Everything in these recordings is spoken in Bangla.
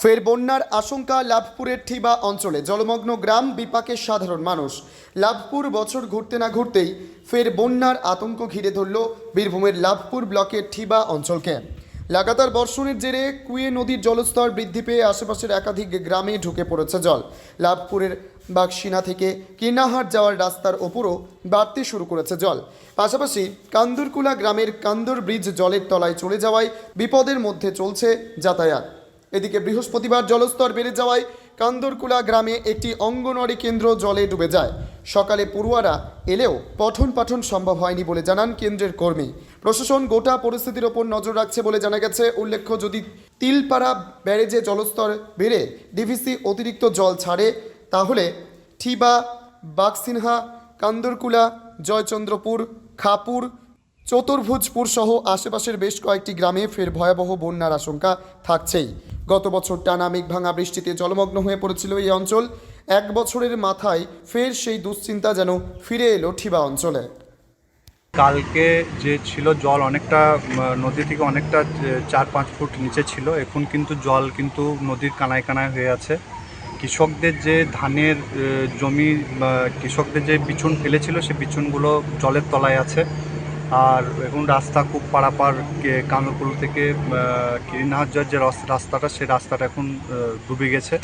ফের বন্যার আশঙ্কা লাভপুরের ঠিবা অঞ্চলে। জলমগ্ন গ্রাম বিপাকের সাধারণ মানুষ। লাভপুর বছর ঘুরতে না ঘুরতেই ফের বন্যার আতঙ্ক ঘিরে ধরল বীরভূমের লাভপুর ব্লকের ঠিবা অঞ্চলকে। লাগাতার বর্ষণের জেরে কুয়ে নদীর জলস্তর বৃদ্ধি পেয়ে আশেপাশের একাধিক গ্রামে ঢুকে পড়েছে জল। লাভপুরের বাক্সিনা থেকে কিনাহাট যাওয়ার রাস্তার ওপরও বাড়তে শুরু করেছে জল। পাশাপাশি কান্দুরকুলা গ্রামের কান্দর ব্রিজ জলের তলায় চলে যাওয়ায় বিপদের মধ্যে চলছে যাতায়াত। এদিকে বৃহস্পতিবার জলস্তর বেড়ে যাওয়ায় কান্দরকুলা গ্রামে একটি অঙ্গনওয়াড়ি কেন্দ্র জলে ডুবে যায়। সকালে পড়ুয়ারা এলেও পঠন পাঠন সম্ভব হয়নি বলে জানান কেন্দ্রের কর্মী। প্রশাসন গোটা পরিস্থিতির ওপর নজর রাখছে বলে জানা গেছে। উল্লেখ্য, যদি তিলপাড়া ব্যারেজে জলস্তর বেড়ে ডিভিসি অতিরিক্ত জল ছাড়ে, তাহলে ঠিবা, বাগসিনহা, কান্দরকুলা, জয়চন্দ্রপুর, খাপুর চতুর্ভুজপুর সহ আশেপাশের বেশ কয়েকটি গ্রামে ফের ভয়াবহ বন্যার আশঙ্কা থাকছেই। গত বছর টানা মেঘভাঙা বৃষ্টিতে জলমগ্ন হয়ে পড়েছিল এই অঞ্চল। এক বছরের মাথায় ফের সেই দুশ্চিন্তা যেন ফিরে এলো ঠিবা অঞ্চলে। কালকে যে ছিল জল অনেকটা নদী থেকে অনেকটা চার পাঁচ ফুট নিচে ছিল। এখন কিন্তু জল কিন্তু নদীর কানায় কানায় হয়ে আছে। কৃষকদের যে ধানের জমি কৃষকদের যে বিচুন ফেলেছিল সেই বিচুনগুলো জলের তলায় আছে। আর এখন রাস্তা খুব পারাপার কামরপুল থেকে কিরিনাহাট যাওয়ার যে রাস- রাস্তাটা সে রাস্তাটা এখন ডুবে গেছে।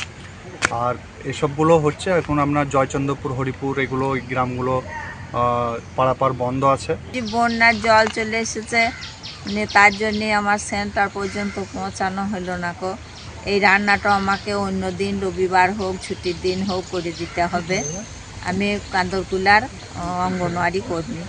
আর এসবগুলো হচ্ছে এখন আমরা জয়চন্দ্রপুর হরিপুর এগুলো গ্রামগুলো আহ, পারাপার বন্ধ আছে। বন্যার জল চলে এসেছে মানে তার জন্যে আমার সেন্টার পর্যন্ত পৌঁছানো হলো না কো এই রান্নাটা আমাকে অন্য দিন রবিবার হোক ছুটির দিন হোক করে দিতে হবে। আমি কান্দরকুলার অঙ্গনওয়াড়ি কর্মী।